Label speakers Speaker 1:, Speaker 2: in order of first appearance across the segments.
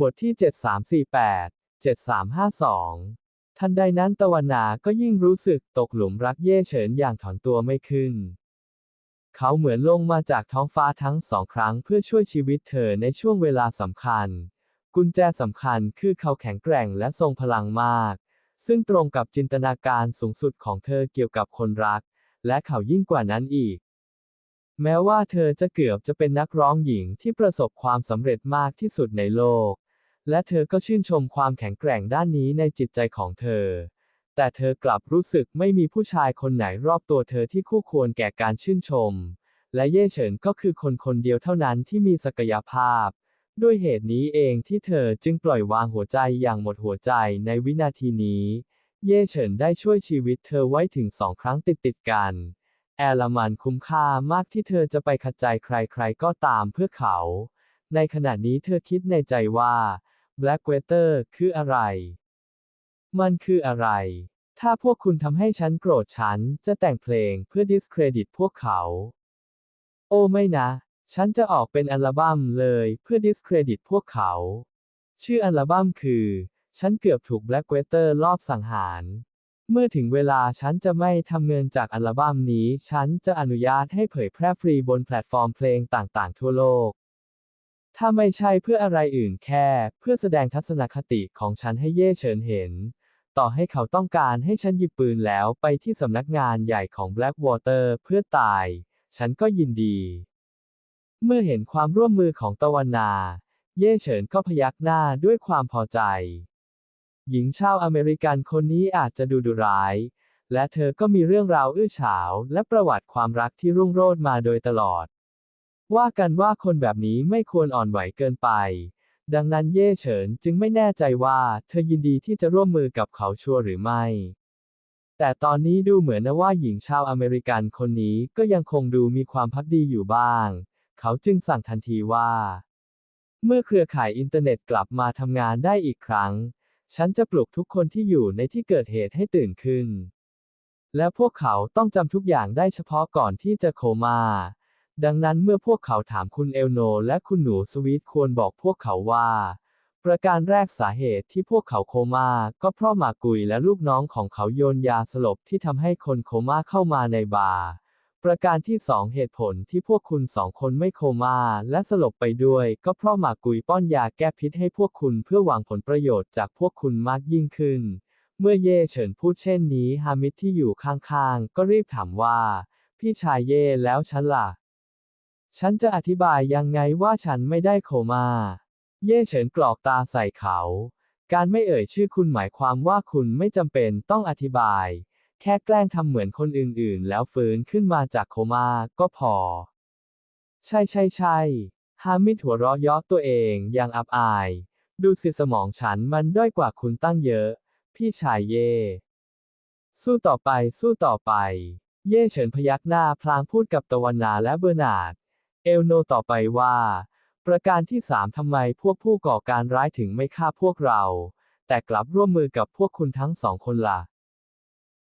Speaker 1: บทที่ 7348 7352 ทันใดนั้นตะวันนาก็ยิ่งรู้สึกตกหลุมรักเย่เฉินอย่างถอนตัวไม่ขึ้น เขาเหมือนลงมาจากท้องฟ้าทั้งสองครั้งเพื่อช่วยชีวิตเธอในช่วงเวลาสำคัญ กุญแจสำคัญคือเขาแข็งแกร่งและทรงพลังมาก ซึ่งตรงกับจินตนาการสูงสุดของเธอเกี่ยวกับคนรัก และเขายิ่งกว่านั้นอีกแม้ว่าเธอจะเกือบจะเป็นนักร้องหญิงที่ประสบความสำเร็จมากที่สุดในโลก และเธอก็ชื่นชมความแข็งแกร่งด้านนี้ในจิตใจของเธอ แต่เธอกลับรู้สึกไม่มีผู้ชายคนไหนรอบตัวเธอที่คู่ควรแก่การชื่นชม และเย่เฉินก็คือคนคนเดียวเท่านั้นที่มีศักยภาพ ด้วยเหตุนี้เองที่เธอจึงปล่อยวางหัวใจอย่างหมดหัวใจในวินาทีนี้ เย่เฉินได้ช่วยชีวิตเธอไว้ถึงสองครั้งติดติดกัน แอลละมันคุ้มค่ามากที่เธอจะไปขัดใจใครๆก็ตามเพื่อเขา ในขณะนี้เธอคิดในใจว่า Blackwater คืออะไร มันคืออะไร ถ้าพวกคุณทำให้ฉันโกรธฉันจะแต่งเพลงเพื่อดิสเครดิตพวกเขา โอ้ไม่นะ ฉันจะออกเป็นอัลบั้มเลยเพื่อดิสเครดิตพวกเขา ชื่ออัลบั้มคือ ฉันเกือบถูก Blackwater ลอบสังหารเมื่อถึงเวลาฉันจะไม่ทำเงินจากอัลบั้มนี้ ฉันจะอนุญาตให้เผยแพร่ฟรีบนแพลตฟอร์มเพลงต่างๆ ทั่วโลก ถ้าไม่ใช่เพื่ออะไรอื่นแค่ เพื่อแสดงทัศนคติของฉันให้เย่เฉินเห็น ต่อให้เขาต้องการให้ฉันหยิบปืนแล้วไปที่สำนักงานใหญ่ของ Blackwater เพื่อตาย ฉันก็ยินดี เมื่อเห็นความร่วมมือของตะวันนา เย่เฉินก็พยักหน้าด้วยความพอใจ หญิงชาวอเมริกันคนนี้อาจจะดูดุร้าย และเธอก็มีเรื่องราวอื้อฉาว และประวัติความรักที่รุ่งโรจน์มาโดยตลอด ว่ากันว่าคนแบบนี้ไม่ควรอ่อนไหวเกินไป ดังนั้นเย่เฉินจึงไม่แน่ใจว่าเธอยินดีที่จะร่วมมือกับเขาชัวร์หรือไม่ แต่ตอนนี้ดูเหมือนนะว่าหญิงชาวอเมริกันคนนี้ก็ยังคงดูมีความพักดีอยู่บ้าง เขาจึงสั่งทันทีว่า เมื่อเครือข่ายอินเทอร์เน็ตกลับมาทำงานได้อีกครั้ง ฉันจะปลุกทุกคนที่อยู่ในที่เกิดเหตุให้ตื่นขึ้น และพวกเขาต้องจำทุกอย่างได้เฉพาะก่อนที่จะโคมา่า ดังนั้นเมื่อพวกเขาถามคุณเอลโน และคุณหนูสวีทควรบอกพวกเขาว่า ประการแรกสาเหตุที่พวกเขาโคมา่าก็เพราะหมากุยและลูกน้องของเขาโยนยาสลบที่ทำให้คนโคม่าเข้ามาในบาร์ประการที่สองเหตุผลที่พวกคุณสองคนไม่โคม่าและสลบไปด้วย ก็เพราะหมากุยป้อนยาแก้พิษให้พวกคุณเพื่อหวังผลประโยชน์จากพวกคุณมากยิ่งขึ้น เมื่อเย่เฉินพูดเช่นนี้ฮามิดที่อยู่ข้างๆ ก็รีบถามว่า พี่ชายเย่แล้วฉันล่ะ ฉันจะอธิบายยังไงว่าฉันไม่ได้โคม่าเย่เฉินกรอกตาใส่เขา การไม่เอ่ยชื่อคุณหมายความว่าคุณไม่จำเป็นต้องอธิบาย แค่แกล้งทำเหมือนคนอื่นๆ แล้วฟื้นขึ้นมาจากโคม่าก็พอ ใช่ใช่ใช่ฮามิดหัวเราะยาะตัวเองอย่างอับอาย ดูสิสมองฉันมันด้อยกว่าคุณตั้งเยอะ พี่ชายเย่สู้ต่อไปสู้ต่อไป เย่เฉินพยักหน้าพลางพูดกับตะวันนาและเบอร์นาร์ด เอลโนต่อไปว่า ประการที่สามทำไมพวกผู้ก่อการร้ายถึงไม่ฆ่าพวกเรา แต่กลับร่วมมือกับพวกคุณทั้งสองคนล่ะ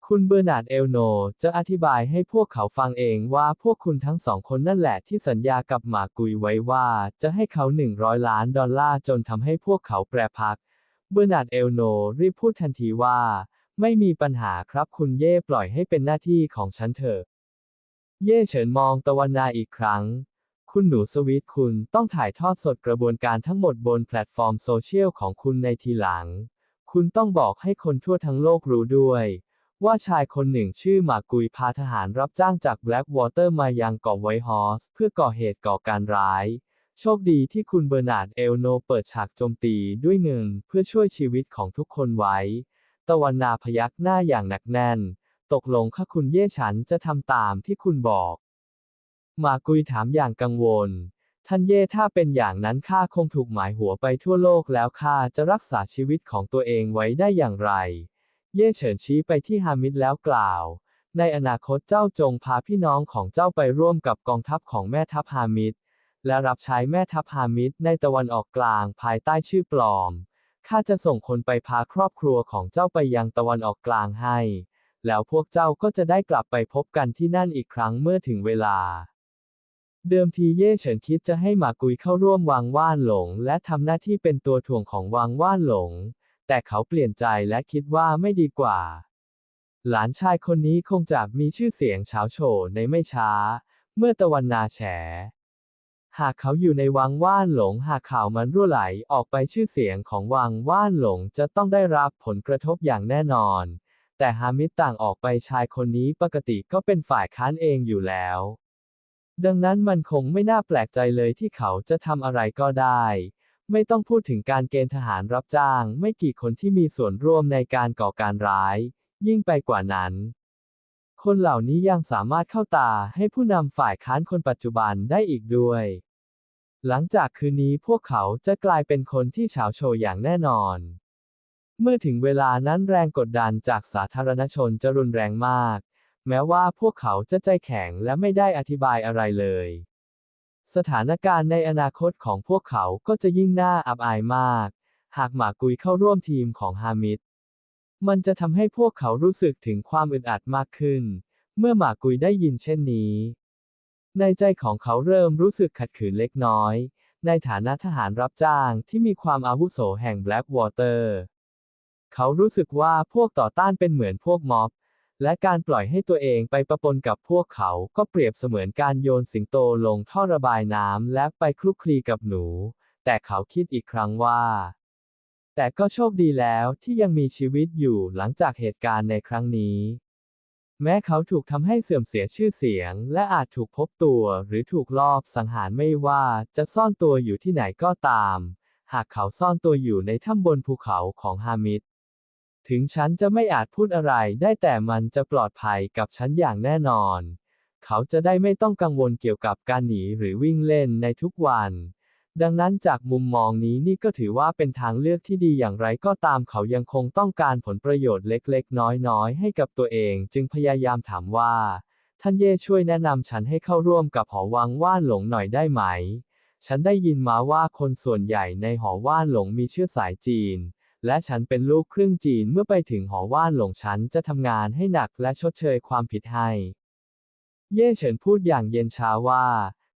Speaker 1: คุณเบอร์นาร์ดเอลโนจะอธิบายให้พวกเขาฟังเองว่าพวกคุณทั้งสองคนนั่นแหละที่สัญญากับหมากุยไว้ว่าจะให้เขาหนึ่งร้อยล้านดอลลาร์จนทำให้พวกเขาแปรพัก เบอร์นาร์ดเอลโนรีบพูดทันทีว่า ไม่มีปัญหาครับคุณเย่ปล่อยให้เป็นหน้าที่ของฉันเถอะเย่เฉินมองตะวันนาอีกครั้ง คุณหนูสวีทคุณต้องถ่ายทอดสดกระบวนการทั้งหมดบนแพลตฟอร์มโซเชียลของคุณในทีหลัง คุณต้องบอกให้คนทั่วทั้งโลกรู้ด้วย ว่าชายคนหนึ่งชื่อมากุยพาทหารรับจ้างจากแบล็กวอเตอร์มายังเกาะไวท์ฮอสเพื่อก่อเหตุก่อการร้าย โชคดีที่คุณเบอร์นาร์ดเอลโนเปิดฉากโจมตีด้วยเงินเพื่อช่วยชีวิตของทุกคนไว้ ตะวันนาพยักหน้าอย่างหนักแน่น ตกลงค่ะคุณเย่ฉันจะทำตามที่คุณบอก มากุยถามอย่างกังวล ท่านเย่ถ้าเป็นอย่างนั้นข้าคงถูกหมายหัวไปทั่วโลกแล้วข้าจะรักษาชีวิตของตัวเองไว้ได้อย่างไร เย่เฉินชี้ไปที่ฮามิดแล้วกล่าว ในอนาคตเจ้าจงพาพี่น้องของเจ้าไปร่วมกับกองทัพของแม่ทัพฮามิดและรับใช้แม่ทัพฮามิดในตะวันออกกลางภายใต้ชื่อปลอม ข้าจะส่งคนไปพาครอบครัวของเจ้าไปยังตะวันออกกลางให้ แล้วพวกเจ้าก็จะได้กลับไปพบกันที่นั่นอีกครั้งเมื่อถึงเวลา เดิมทีเย่เฉินคิดจะให้หมากุยเข้าร่วมวางว่านหลง และทำหน้าที่เป็นตัวถ่วงของวางว่านหลง แต่เขาเปลี่ยนใจและคิดว่าไม่ดีกว่า หลานชายคนนี้คงจะมีชื่อเสียงเฉาโฉในไม่ช้า เมื่อตะวันนาแฉ หากเขาอยู่ในวังว่านหลง หากข่าวมันรั่วไหลออกไปชื่อเสียงของวังว่านหลงจะต้องได้รับผลกระทบอย่างแน่นอน แต่ฮามิดต่างออกไปชายคนนี้ปกติก็เป็นฝ่ายค้านเองอยู่แล้ว ดังนั้นมันคงไม่น่าแปลกใจเลยที่เขาจะทำอะไรก็ได้ ไม่ต้องพูดถึงการเกณฑ์ทหารรับจ้าง ไม่กี่คนที่มีส่วนร่วมในการก่อการร้าย ยิ่งไปกว่านั้น คนเหล่านี้ยังสามารถเข้าตาให้ผู้นำฝ่ายค้านคนปัจจุบันได้อีกด้วย หลังจากคืนนี้พวกเขาจะกลายเป็นคนที่เฉาโชว์อย่างแน่นอน เมื่อถึงเวลานั้นแรงกดดันจากสาธารณชนจะรุนแรงมาก แม้ว่าพวกเขาจะใจแข็งและไม่ได้อธิบายอะไรเลย สถานการณ์ในอนาคตของพวกเขาก็จะยิ่งน่าอับอายมาก หากหมากุยเข้าร่วมทีมของฮามิด มันจะทำให้พวกเขารู้สึกถึงความอึดอัดมากขึ้น เมื่อหมากุยได้ยินเช่นนี้ ในใจของเขาเริ่มรู้สึกขัดขืนเล็กน้อย ในฐานะทหารรับจ้างที่มีความอาวุโสแห่งแบล็กวอเตอร์ เขารู้สึกว่าพวกต่อต้านเป็นเหมือนพวกม็อบ และการปล่อยให้ตัวเองไปประปนกับพวกเขาก็เปรียบเสมือนการโยนสิงโตลงท่อระบายน้ำและไปคลุกคลีกับหนู แต่เขาคิดอีกครั้งว่า แต่ก็โชคดีแล้วที่ยังมีชีวิตอยู่หลังจากเหตุการณ์ในครั้งนี้ แม้เขาถูกทำให้เสื่อมเสียชื่อเสียง และอาจถูกพบตัวหรือถูกลอบสังหารไม่ว่าจะซ่อนตัวอยู่ที่ไหนก็ตาม หากเขาซ่อนตัวอยู่ในถ้ำบนภูเขาของฮามิด ถึงฉันจะไม่อาจพูดอะไรได้แต่มันจะปลอดภัยกับฉันอย่างแน่นอน เขาจะได้ไม่ต้องกังวลเกี่ยวกับการหนีหรือวิ่งเล่นในทุกวัน ดังนั้นจากมุมมองนี้นี่ก็ถือว่าเป็นทางเลือกที่ดีอย่างไรก็ตามเขายังคงต้องการผลประโยชน์เล็กๆ น้อยๆ ให้กับตัวเอง จึงพยายามถามว่า ท่านเย่ช่วยแนะนำฉันให้เข้าร่วมกับหอวังว่านหลงหน่อยได้ไหม ฉันได้ยินมาว่าคนส่วนใหญ่ในหอว่านหลงมีเชื้อสายจีน และฉันเป็นลูกครึ่งจีนเมื่อไปถึงหอว่านหลงฉันจะทำงานให้หนักและชดเชยความผิดให้ เย่เฉินพูดอย่างเย็นชาว่า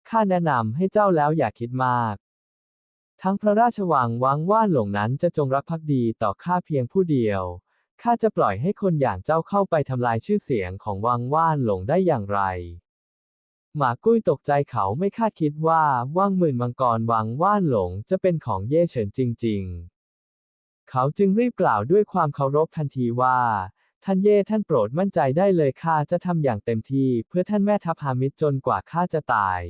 Speaker 1: ข้าแนะนำให้เจ้าแล้วอย่าคิดมาก ทั้งพระราชวังวังว่านหลงนั้นจะจงรักภักดีต่อข้าเพียงผู้เดียว ข้าจะปล่อยให้คนอย่างเจ้าเข้าไปทำลายชื่อเสียงของวังว่านหลงได้อย่างไร หมากุ้ยตกใจเขาไม่คาดคิดว่าว่างหมื่นมังกรวังว่านหลงจะเป็นของเย่เฉินจริง ๆ เขาจึงรีบกล่าวด้วยความเคารพทันทีว่า ท่านเย่ท่านโปรดมั่นใจได้เลยข้าจะทำอย่างเต็มที่เพื่อท่านแม่ทัพฮามิดจนกว่าข้าจะตาย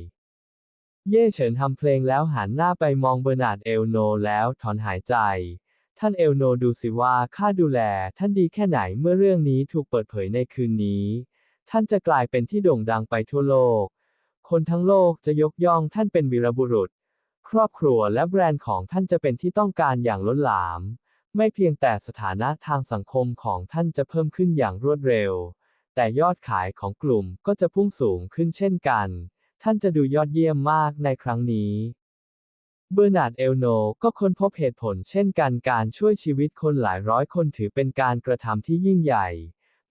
Speaker 1: เย่เฉินทำเพลงแล้วหันหน้าไปมองเบอร์นาร์ดเอลโนแล้วถอนหายใจ ท่านเอลโนดูสิว่าข้าดูแลท่านดีแค่ไหนเมื่อเรื่องนี้ถูกเปิดเผยในคืนนี้ ท่านจะกลายเป็นที่โด่งดังไปทั่วโลก คนทั้งโลกจะยกย่องท่านเป็นวีรบุรุษครอบครัวและแบรนด์ของท่านจะเป็นที่ต้องการอย่างล้นหลาม ไม่เพียงแต่สถานะทางสังคมของท่านจะเพิ่มขึ้นอย่างรวดเร็ว แต่ยอดขายของกลุ่มก็จะพุ่งสูงขึ้นเช่นกัน ท่านจะดูยอดเยี่ยมมากในครั้งนี้ เบอร์นาร์ดเอลโนก็ค้นพบเหตุผลเช่นกันการช่วยชีวิตคนหลายร้อยคนถือเป็นการกระทำที่ยิ่งใหญ่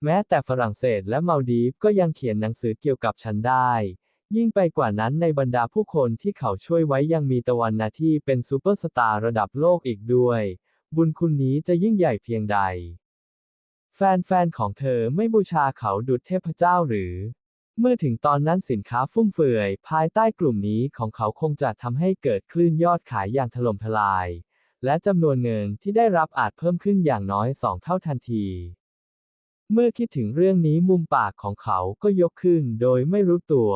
Speaker 1: แม้แต่ฝรั่งเศสและมาลดีฟก็ยังเขียนหนังสือเกี่ยวกับฉันได้ยิ่งไปกว่านั้นในบรรดาผู้คนที่เขาช่วยไว้ยังมีตะวันนาที่เป็นซูเปอร์สตาร์ระดับโลกอีกด้วย บุญคุณนี้จะยิ่งใหญ่เพียงใด แฟนๆของเธอไม่บูชาเขาดุจเทพเจ้าหรือ เมื่อถึงตอนนั้นสินค้าฟุ่มเฟือย ภายใต้กลุ่มนี้ของเขาคงจะทำให้เกิดคลื่นยอดขายอย่างถล่มทลาย และจำนวนเงินที่ได้รับอาจเพิ่มขึ้นอย่างน้อยสองเท่าทันทีเมื่อคิดถึงเรื่องนี้มุมปากของเขาก็ยกขึ้นโดยไม่รู้ตัว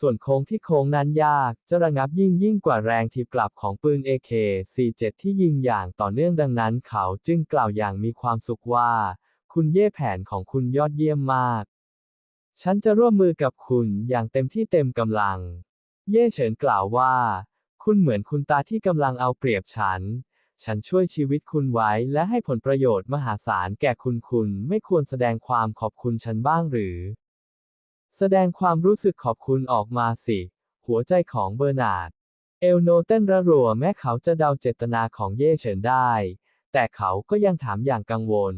Speaker 1: ส่วนโค้งที่โค้งนั้นยาก จะระงับยิ่งยิ่งกว่าแรงถีบกลับของปืน AK-47 ที่ยิงอย่างต่อเนื่องดังนั้นเขาจึงกล่าวอย่างมีความสุขว่า คุณเย่แผนของคุณยอดเยี่ยมมาก ฉันจะร่วมมือกับคุณอย่างเต็มที่เต็มกำลัง เย่เฉินกล่าวว่า คุณเหมือนคุณตาที่กำลังเอาเปรียบฉัน ฉันช่วยชีวิตคุณไว้และให้ผลประโยชน์มหาศาลแก่คุณคุณไม่ควรแสดงความขอบคุณฉันบ้างหรือ แสดงความรู้สึกขอบคุณออกมาสิ หัวใจของเบอร์นาร์ด เอลโนเต้นระรัวแม้เขาจะเดาเจตนาของเย่เฉินได้ แต่เขาก็ยังถามอย่างกังวล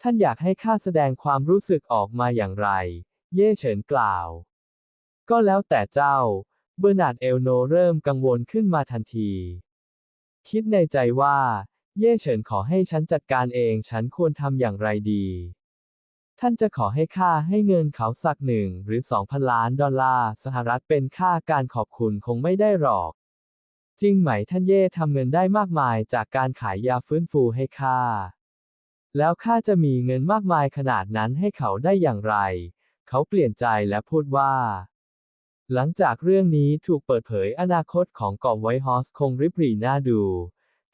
Speaker 1: ท่านอยากให้ข้าแสดงความรู้สึกออกมาอย่างไร เย่เฉินกล่าว ก็แล้วแต่เจ้า เบอร์นาร์ดเอลโนเริ่มกังวลขึ้นมาทันที คิดในใจว่า เย่เฉินขอให้ฉันจัดการเองฉันควรทำอย่างไรดี ท่านจะขอให้ข้าให้เงินเขาสักหนึ่งหรือสองพันล้านดอลลาร์สหรัฐเป็นค่าการขอบคุณคงไม่ได้หรอก จริงไหมท่านเย่ทำเงินได้มากมายจากการขายยาฟื้นฟูให้ข้า แล้วข้าจะมีเงินมากมายขนาดนั้นให้เขาได้อย่างไร เขาเปลี่ยนใจและพูดว่า หลังจากเรื่องนี้ถูกเปิดเผยอนาคตของเกาะไวท์ฮอสคงริบหรี่น่าดู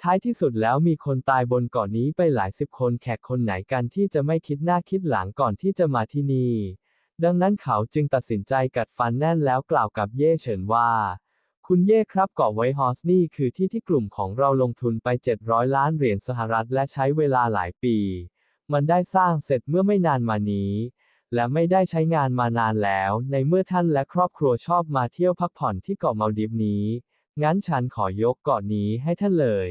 Speaker 1: ท้ายที่สุดแล้วมีคนตายบนเกาะนี้ไปหลายสิบคนแขกคนไหนกันที่จะไม่คิดหน้าคิดหลังก่อนที่จะมาที่นี่ ดังนั้นเขาจึงตัดสินใจกัดฟันแน่นแล้วกล่าวกับเย่เฉินว่า คุณเย่ครับเกาะไวฮอสนี่คือที่ที่กลุ่มของเราลงทุนไป 700 ล้านเหรียญสหรัฐและใช้เวลาหลายปี มันได้สร้างเสร็จเมื่อไม่นานมานี้ และไม่ได้ใช้งานมานานแล้ว ในเมื่อท่านและครอบครัวชอบมาเที่ยวพักผ่อนที่เกาะมาดิฟนี้ งั้นฉันขอยกเกาะนี้ให้ท่านเลย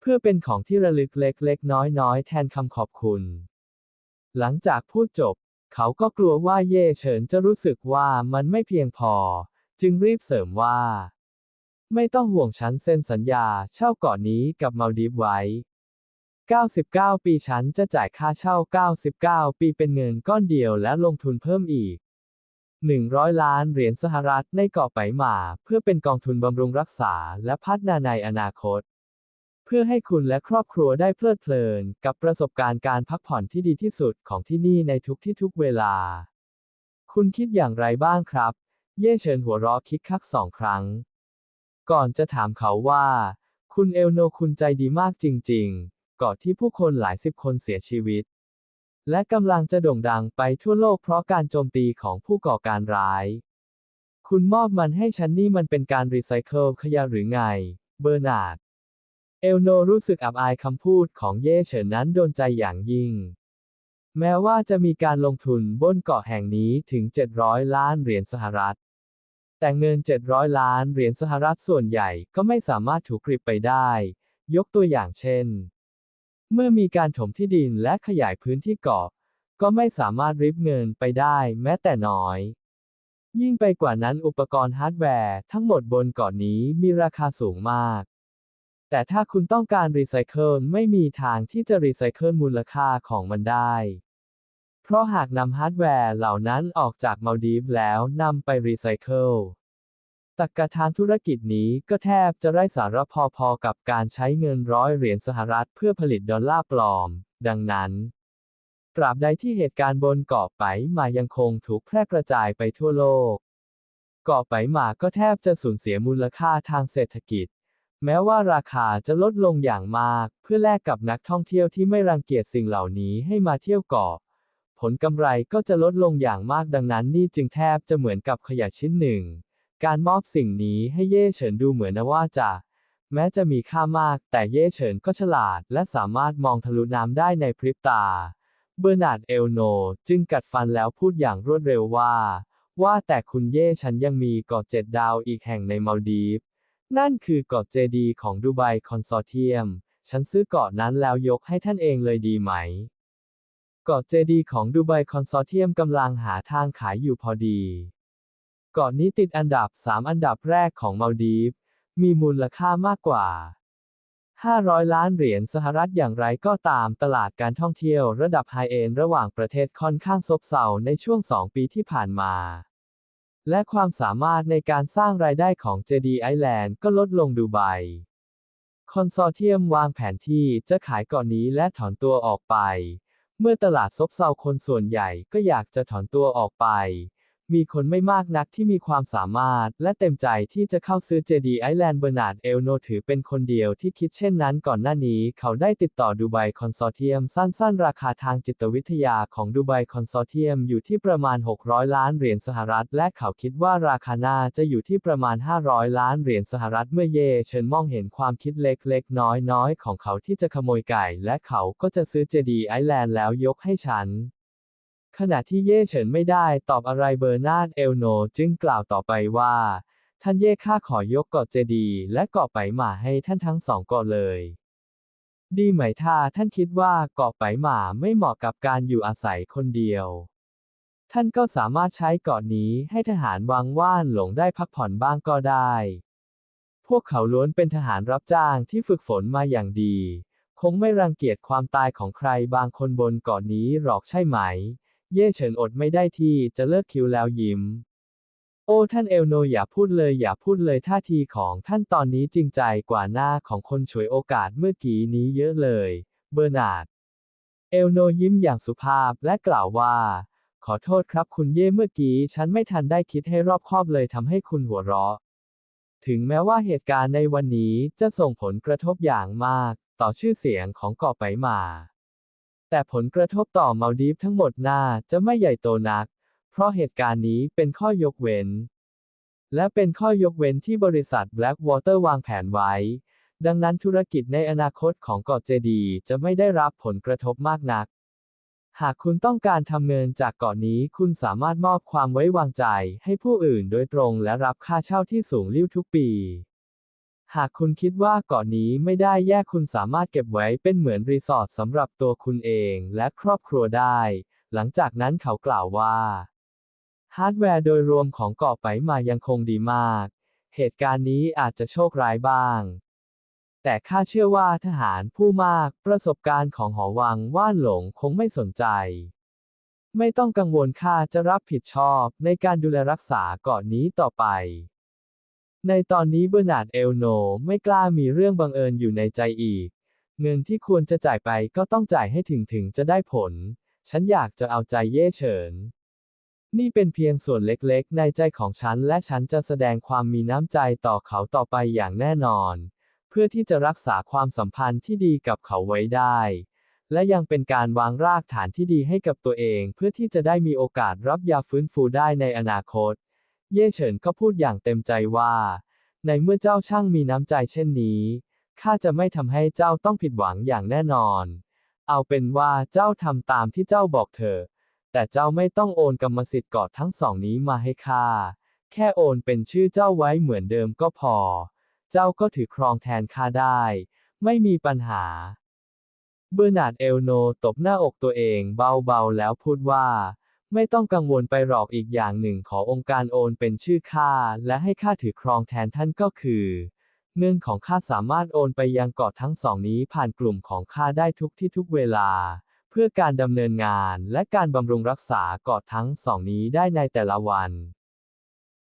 Speaker 1: เพื่อเป็นของที่ระลึกเล็ก ๆ น้อย ๆ แทนคำขอบคุณ หลังจากพูดจบ เขาก็กลัวว่าเย่เฉินจะรู้สึกว่ามันไม่เพียงพอ จึงรีบเสริมว่า ไม่ต้องห่วงฉันเซ็นสัญญาเช่าเกาะนี้กับมาลดีฟไว้ 99 ปีฉันจะจ่ายค่าเช่า 99 ปีเป็นเงินก้อนเดียวและลงทุนเพิ่มอีก 100 ล้านเหรียญสหรัฐในเกาะไปหมา เพื่อเป็นกองทุนบำรุงรักษาและพัฒนาในอนาคต เพื่อให้คุณและครอบครัวได้เพลิดเพลิน กับประสบการณ์การพักผ่อนที่ดีที่สุดของที่นี่ในทุกที่ทุกเวลา คุณคิดอย่างไรบ้างครับ เย่เฉินหัวเราะคิกคักสองครั้ง ก่อนจะถามเขาว่า คุณเอลโนคุณใจดีมากจริงๆเกาะที่ผู้คนหลายสิบคนเสียชีวิต และกำลังจะโด่งดังไปทั่วโลกเพราะการโจมตีของผู้ก่อการร้าย คุณมอบมันให้ฉันนี่มันเป็นการรีไซเคิลขยะหรือไง เบอร์นาร์ด เอลโนรู้สึกอับอายคำพูดของเย่เฉินนั้นโดนใจอย่างยิ่ง แม้ว่าจะมีการลงทุนบนเกาะแห่งนี้ถึง 700 ล้านเหรียญสหรัฐ แต่เงิน 700 ล้านเหรียญสหรัฐส่วนใหญ่ก็ไม่สามารถถูกกริบไปได้ ยกตัวอย่างเช่น เมื่อมีการถมที่ดินและขยายพื้นที่เกาะ ก็ไม่สามารถริบเงินไปได้แม้แต่น้อย ยิ่งไปกว่านั้นอุปกรณ์ฮาร์ดแวร์ทั้งหมดบนเกาะนี้มีราคาสูงมาก แต่ถ้าคุณต้องการรีไซเคิลไม่มีทางที่จะรีไซเคิลมูลค่าของมันได้ เพราะหากนำฮาร์ดแวร์เหล่านั้นออกจากมาลดีฟแล้วนำไปรีไซเคิล ตรรกะทางธุรกิจนี้ก็แทบจะไร้สาระพอๆกับการใช้เงินร้อยเหรียญสหรัฐเพื่อผลิตดอลลาร์ปลอม ดังนั้น ตราบใดที่เหตุการณ์บนเกาะไปมายังคงถูกแพร่กระจายไปทั่วโลก เกาะไปมาก็แทบจะสูญเสียมูลค่าทางเศรษฐกิจ แม้ว่าราคาจะลดลงอย่างมากเพื่อแลกกับนักท่องเที่ยวที่ไม่รังเกียจสิ่งเหล่านี้ให้มาเที่ยวเกาะ ผลกำไรก็จะลดลงอย่างมากดังนั้นนี่จึงแทบจะเหมือนกับขยะชิ้นหนึ่ง การมอบสิ่งนี้ให้เย่เฉินดูเหมือนนะว่าจะแม้จะมีค่ามาก แต่เย่เฉินก็ฉลาด และสามารถมองทะลุน้ำได้ในพริบตา เบอร์นาร์ดเอลโน จึงกัดฟันแล้วพูดอย่างรวดเร็วว่า ว่าแต่คุณเย่ฉันยังมีเกาะเจ็ดดาวอีกแห่งในมาลดีฟ นั่นคือเกาะเจดีของดูไบคอนซอร์เทียม ฉันซื้อเกาะนั้นแล้วยกให้ท่านเองเลยดีไหม เกาะเจดีของดูไบคอนซอร์เทียมกำลังหาทางขายอยู่พอดี เกาะนี้ติดอันดับ 3 อันดับแรกของมาลดีฟ มีมูลค่ามากกว่า 500 ล้านเหรียญสหรัฐอย่างไรก็ตามตลาดการท่องเที่ยวระดับไฮเอนด์ระหว่างประเทศค่อนข้างซบเซาในช่วง 2 ปีที่ผ่านมา และความสามารถในการสร้างรายได้ของ JD Island ก็ลดลงดูไบคอนโซเทียมวางแผนที่จะขายเกาะนนี้และถอนตัวออกไป เมื่อตลาดซบเซาคนส่วนใหญ่ก็อยากจะถอนตัวออกไป มีคนไม่มากนักที่มีความสามารถ และเต็มใจที่จะเข้าซื้อ JD Island เบอร์นาร์ดเอลโนถือเป็นคนเดียวที่คิดเช่นนั้นก่อนหน้านี้เขาได้ติดต่อดูไบคอนซอร์เทียมสั้นๆ ราคาทางจิตวิทยาของดูไบคอนซอร์เทียมอยู่ที่ประมาณ 600 ล้านเหรียญสหรัฐ และเขาคิดว่าราคาน่าจะอยู่ที่ประมาณ 500 ล้านเหรียญสหรัฐเมื่อเย่เฉินมองเห็นความคิดเล็กๆ น้อยๆ ของเขาที่จะขโมยไก่ และเขาก็จะซื้อ JD Island แล้วยกให้ฉัน ขณะที่เย่เฉินไม่ได้ตอบอะไรเบอร์นาร์ดเอลโนจึงกล่าวต่อไปว่า ท่านเย่ข้าขอยกเกาะเจดีย์และเกาะไปหมาให้ท่านทั้งสองเกาะเลย ดีไหมถ้าท่านคิดว่าเกาะไปหมาไม่เหมาะกับการอยู่อาศัยคนเดียว ท่านก็สามารถใช้เกาะนี้ให้ทหารวางว่านหลงได้พักผ่อนบ้างก็ได้ พวกเขาล้วนเป็นทหารรับจ้างที่ฝึกฝนมาอย่างดี คงไม่รังเกียจความตายของใครบางคนบนเกาะนี้หรอกใช่ไหม เย่เฉินอดไม่ได้ที่จะเลิกคิวแล้วยิ้ม โอ้ท่านเอลโนอย่าพูดเลยอย่าพูดเลยท่าทีของท่านตอนนี้จริงใจกว่าหน้าของคนฉวยโอกาสเมื่อกี้นี้เยอะเลย เบอร์นาร์ด เอลโนยิ้มอย่างสุภาพและกล่าวว่า ขอโทษครับคุณเย่เมื่อกี้ฉันไม่ทันได้คิดให้รอบคอบเลยทำให้คุณหัวเราะ ถึงแม้ว่าเหตุการณ์ในวันนี้จะส่งผลกระทบอย่างมาก ต่อชื่อเสียงของกาะไปมา แต่ผลกระทบต่อมาลดีฟทั้งหมดน่าจะไม่ใหญ่โตนัก เพราะเหตุการณ์นี้เป็นข้อยกเว้น และเป็นข้อยกเว้นที่บริษัท Blackwater วางแผนไว้ ดังนั้นธุรกิจในอนาคตของเกาะเจดีจะไม่ได้รับผลกระทบมากนัก หากคุณต้องการทำเงินจากเกาะนี้คุณสามารถมอบความไว้วางใจให้ผู้อื่นโดยตรงและรับค่าเช่าที่สูงลิ่วทุกปี หากคุณคิดว่าเกาะนี้ไม่ได้แยกคุณสามารถเก็บไว้เป็นเหมือนรีสอร์ทสำหรับตัวคุณเองและครอบครัวได้ หลังจากนั้นเขากล่าวว่า ฮาร์ดแวร์โดยรวมของเกาะไปมายังคงดีมาก เหตุการณ์นี้อาจจะโชคร้ายบ้าง แต่ข้าเชื่อว่าทหารผู้มากประสบการณ์ของหอวังว่านหลงคงไม่สนใจ ไม่ต้องกังวลข้าจะรับผิดชอบในการดูแลรักษาเกาะนี้ต่อไป ในตอนนี้เบอร์นาร์ดเอลโนไม่กล้ามีเรื่องบังเอิญอยู่ในใจอีก เงินที่ควรจะจ่ายไปก็ต้องจ่ายให้ถึงถึงจะได้ผล ฉันอยากจะเอาใจเย่เฉิน นี่เป็นเพียงส่วนเล็กๆ ในใจของฉันและฉันจะแสดงความมีน้ำใจต่อเขาต่อไปอย่างแน่นอน เพื่อที่จะรักษาความสัมพันธ์ที่ดีกับเขาไว้ได้ และยังเป็นการวางรากฐานที่ดีให้กับตัวเอง เพื่อที่จะได้มีโอกาสรับยาฟื้นฟูได้ในอนาคต เย่เฉินก็พูดอย่างเต็มใจว่า ในเมื่อเจ้าช่างมีน้ำใจเช่นนี้ข้าจะไม่ทำให้เจ้าต้องผิดหวังอย่างแน่นอน เอาเป็นว่าเจ้าทำตามที่เจ้าบอกเถอะแต่เจ้าไม่ต้องโอนกรรมสิทธิ์กาะทั้งสองนี้มาให้ข้า แค่โอนเป็นชื่อเจ้าไว้เหมือนเดิมก็พอ เจ้าก็ถือครองแทนข้าได้ ไม่มีปัญหา เบอร์นาร์ดเอลโนตบหน้าอกตัวเองเบาๆแล้วพูดว่า ไม่ต้องกังวลไปหรอกอีกอย่างหนึ่งขอองค์การโอนเป็นชื่อข้าและให้ข้าถือครองแทนท่านก็คือ เงินของข้าสามารถโอนไปยังเกาะทั้งสองนี้ผ่านกลุ่มของข้าได้ทุกที่ทุกเวลา เพื่อการดำเนินงานและการบำรุงรักษาเกาะทั้งสองนี้ได้ในแต่ละวัน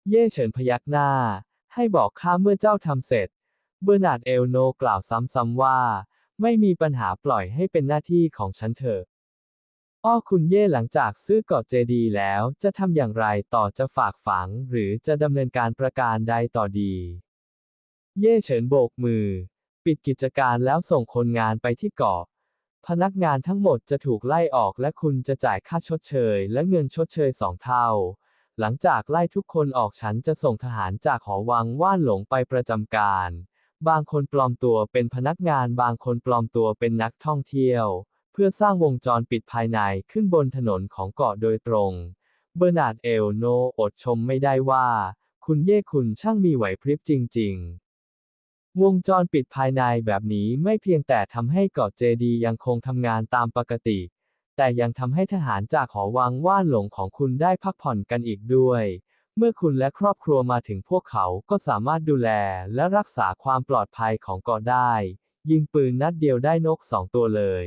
Speaker 1: เย่เฉินพยักหน้า ให้บอกข้าเมื่อเจ้าทำเสร็จ เบอร์นาร์ดเอลโนกล่าวซ้ำๆว่า ไม่มีปัญหาปล่อยให้เป็นหน้าที่ของฉันเถอะ อ้อคุณเย่หลังจากซื้อเกาะเจดีแล้ว จะทำอย่างไรต่อจะฝากฝัง หรือจะดำเนินการประการใดต่อดี เย่เฉินโบกมือ ปิดกิจการแล้วส่งคนงานไปที่เกาะ พนักงานทั้งหมดจะถูกไล่ออกและคุณจะจ่ายค่าชดเชย และเงินชดเชยสองเท่า หลังจากไล่ทุกคนออกฉันจะส่งทหารจากหอวังว่านหลงไปประจำการ บางคนปลอมตัวเป็นพนักงานบางคนปลอมตัวเป็นนักท่องเที่ยว เพื่อสร้างวงจรปิดภายในขึ้นบนถนนของเกาะโดยตรง เบอร์นาร์ดเอลโนอดชมไม่ได้ว่า คุณเย่คุณช่างมีไหวพริบจริง ๆวงจรปิดภายในแบบนี้ไม่เพียงแต่ทำให้เกาะเจดียังคงทำงานตามปกติ แต่ยังทำให้ทหารจากหอวังว่านหลงของคุณได้พักผ่อนกันอีกด้วย เมื่อคุณและครอบครัวมาถึงพวกเขาก็สามารถดูแลและรักษาความปลอดภัยของเกาะได้ ยิงปืนนัดเดียวได้นกสองตัวเลย